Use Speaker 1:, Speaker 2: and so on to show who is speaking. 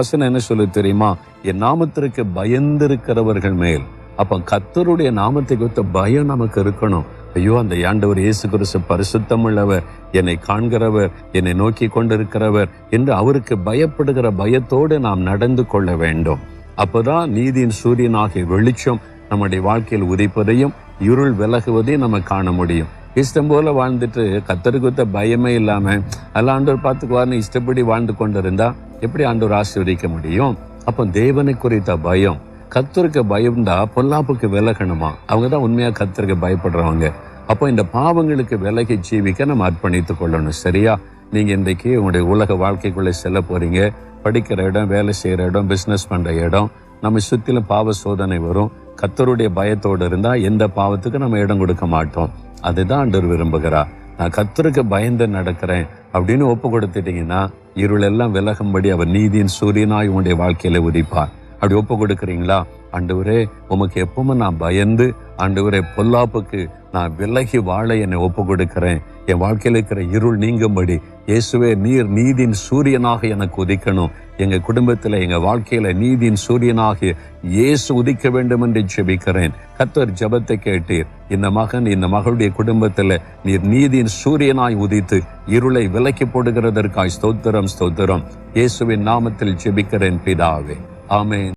Speaker 1: வசனம் என்ன சொல்லு தெரியுமா? என் நாமத்திற்கு பயந்திருக்கிறவர்கள் மேல். அப்ப கத்தருடைய நாமத்தை குறித்த பயம் நமக்கு இருக்கணும். ஐயோ அந்த ஆண்டவர் இயேசு கிறிஸ்து பரிசுத்தம் உள்ளவர் என்னை காண்கிறவர் என்னை நோக்கி கொண்டிருக்கிறவர் என்று அவருக்கு பயப்படுகிற பயத்தோடு நாம் நடந்து கொள்ள வேண்டும். அப்பதான் நீதியின் சூரியனாகிய வெளிச்சம் நம்முடைய வாழ்க்கையில் உதிப்பதையும் இருள் விலகுவதையும் நம்ம காண முடியும். இஷ்டம் போல வாழ்ந்துட்டு கத்தருக்கு பயமே இல்லாம எல்லா ஆண்டவர் பார்த்துக்குவார்னு இஷ்டப்படி வாழ்ந்து கொண்டிருந்தா எப்படி ஆண்டவர் ஆசீர்வதிக்க முடியும்? அப்போ தேவனை குறித்த பயம். கத்தருக்கு பயம்டா பொல்லாப்புக்கு விலகணுமா அவங்க தான் உண்மையா கத்தருக்கு பயப்படுறவங்க. அப்போ இந்த பாவங்களுக்கு விலகி ஜீவிக்க நம்ம அர்ப்பணித்துக் கொள்ளணும் சரியா? நீங்க இன்றைக்கு உங்களுடைய உலக வாழ்க்கைக்குள்ளே செல்ல போறீங்க. படிக்கிற இடம் வேலை செய்கிற இடம் பிஸ்னஸ் பண்ணுற இடம் நம்ம சுற்றிலும் பாவ சோதனை வரும். கத்தருடைய பயத்தோடு இருந்தால் எந்த பாவத்துக்கு நம்ம இடம் கொடுக்க மாட்டோம். அதுதான் ஆண்டவர் விரும்புகிறார். நான் கத்தருக்கு பயந்து நடக்கிறேன். அப்படின்னு ஒப்பு கொடுத்துட்டீங்கன்னா இருள் எல்லாம் விலகும்படி அவர் நீதியின் சூரியனாய் உங்களுடைய வாழ்க்கையில உதிப்பார். அப்படி ஒப்பு கொடுக்குறீங்களா ஆண்டவரே உமக்கு எப்பவுமே நான் பயந்து ஆண்டவரே பொல்லாப்புக்கு நான் விலகி வாழ என்னை ஒப்பு கொடுக்கிறேன் என் வாழ்க்கையில் இருக்கிற இருள் நீங்கும்படி இயேசுவே நீர் நீதியின் சூரியனாக எனக்கு உதிக்கணும். எங்க குடும்பத்தில் எங்க வாழ்க்கையில நீதியின் சூரியனாக இயேசு உதிக்க வேண்டும் என்று ஜெபிக்கிறேன். கத்தர் ஜெபத்தை கேட்டீர். இந்த மகன் இந்த மகளுடைய குடும்பத்துல நீர் நீதியின் சூரியனாய் உதித்து இருளை விலக்கி போடுகிறதற்காய் ஸ்தோத்திரம் ஸ்தோத்திரம். இயேசுவின் நாமத்தில் ஜெபிக்கிறேன் பிதாவே. ஆமேன்.